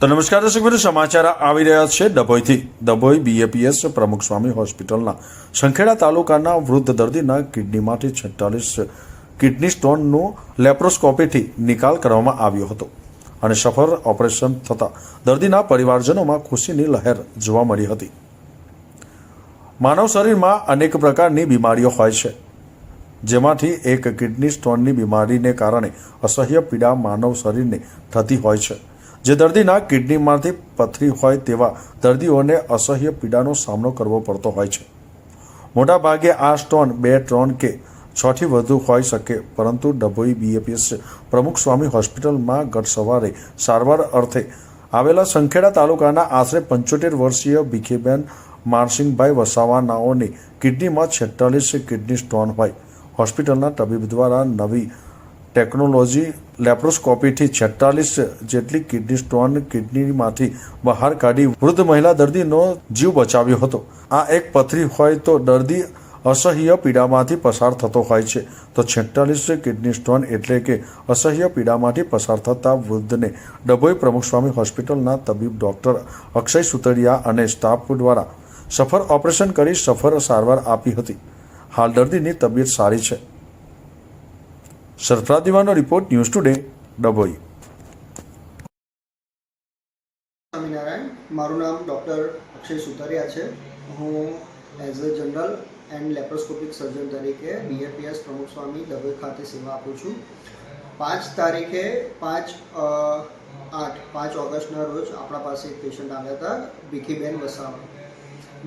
તો નમસ્કાર દર્શક મિત્રો, સમાચાર આવી રહ્યા છે ડભોઈથી. ડભોઈ બીએપીએસ પ્રમુખ સ્વામી હોસ્પિટલના સંખેડા તાલુકાના વૃદ્ધ દર્દીના કિડનીમાંથી છેતાલીસ કિડની સ્ટોનનો લેપ્રોસ્કોપીથી નિકાલ કરવામાં આવ્યો હતો અને સફળ ઓપરેશન થતાં દર્દીના પરિવારજનોમાં ખુશીની લહેર જોવા મળી હતી. માનવ શરીરમાં અનેક પ્રકારની બીમારીઓ હોય છે, જેમાંથી એક કિડની સ્ટોનની બીમારીને કારણે અસહ્ય પીડા માનવ શરીરને થતી હોય છે. જે દર્દીના કિડનીમાંથી પથરી હોય તેવા દર્દીઓને અસહ્ય પીડાનો સામનો કરવો પડતો હોય છે. મોટાભાગે આ સ્ટોન બે, ત્રણ કે છથી વધુ હોઈ શકે, પરંતુ ડભોઈ બીએપીએસ પ્રમુખ સ્વામી હોસ્પિટલમાં ગત સવારે સારવાર અર્થે આવેલા સંખેડા તાલુકાના આશરે પંચોતેર વર્ષીય ભીખીબેન માનસિંહભાઈ વસાવાનાઓની કિડનીમાં છેતાલીસ કિડની સ્ટોન હોય. હોસ્પિટલના તબીબ દ્વારા નવી ટેકનોલોજી લેપ્રોસ્કોપીથી છેતાલીસ જેટલી કિડની સ્ટોન કિડનીમાંથી બહાર કાઢી વૃદ્ધ મહિલા દર્દીનો જીવ બચાવ્યો હતો. આ એક પથરી હોય તો દર્દી અસહ્ય પીડામાંથી પસાર થતો હોય છે. તો છેતાલીસ કિડની સ્ટોન એટલે કે અસહ્ય પીડામાંથી પસાર થતા વૃદ્ધને ડભોઈ પ્રમુખ સ્વામી હોસ્પિટલના તબીબ ડોક્ટર અક્ષય સુતરિયા અને સ્ટાફ દ્વારા સફર ઓપરેશન કરી સફર સારવાર આપી હતી. હાલ દર્દીની તબિયત સારી છે. Sarfaraz report news today, Dabhoi. Swaminarayan, મારું નામ ડૉક્ટર અક્ષય સુતરિયા છે. હું as a general and laparoscopic surgeon તરીકે બીએપીએસ પ્રમુખ સ્વામી ડભોઈ ખાતે સેવા આપું છું. પાંચ તારીખે પાંચ આઠ, પાંચ ઓગસ્ટના રોજ આપણા પાસે એક પેશન્ટ આવ્યા હતા, ભીખીબેન વસાવા.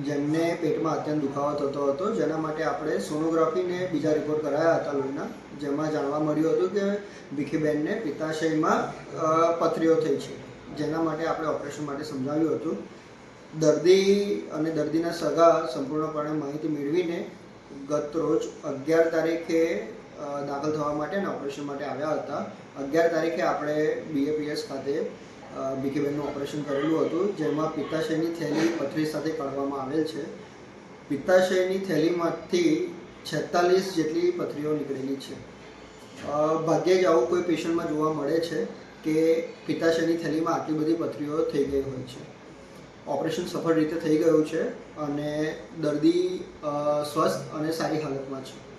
જેમને પેટમાં અત્યંત દુખાવો થતો હતો, જેના માટે આપણે સોનોગ્રાફીને બીજા રિપોર્ટ કરાયા હતા લોહીના, જેમાં જાણવા મળ્યું હતું કે ભીખીબેનને પિત્તાશયમાં પથરીઓ થઈ છે. જેના માટે આપણે ઓપરેશન માટે સમજાવ્યું હતું. દર્દી અને દર્દીના સગા સંપૂર્ણપણે માહિતી મેળવીને ગત રોજ અગિયાર તારીખે દાખલ થવા માટે અને ઓપરેશન માટે આવ્યા હતા. અગિયાર તારીખે આપણે બીએપીએસ ખાતે અ, ભીખીબેનનું ઓપરેશન કરેલું હતું જેમાં પિત્તાશયની થેલી પથરી સાથે કાઢવામાં આવેલ છે. પિત્તાશયની થેલીમાંથી છેતાલીસ જેટલી પથરીઓ નીકળેલી છે. ભાગ્યે જ આવું કોઈ પેશન્ટમાં જોવા મળે છે કે પિત્તાશયની થેલીમાં આટલી બધી પથરીઓ થઈ ગઈ હોય છે. ઓપરેશન સફળ રીતે થઈ ગયું છે અને દર્દી સ્વસ્થ અને સારી હાલતમાં છે.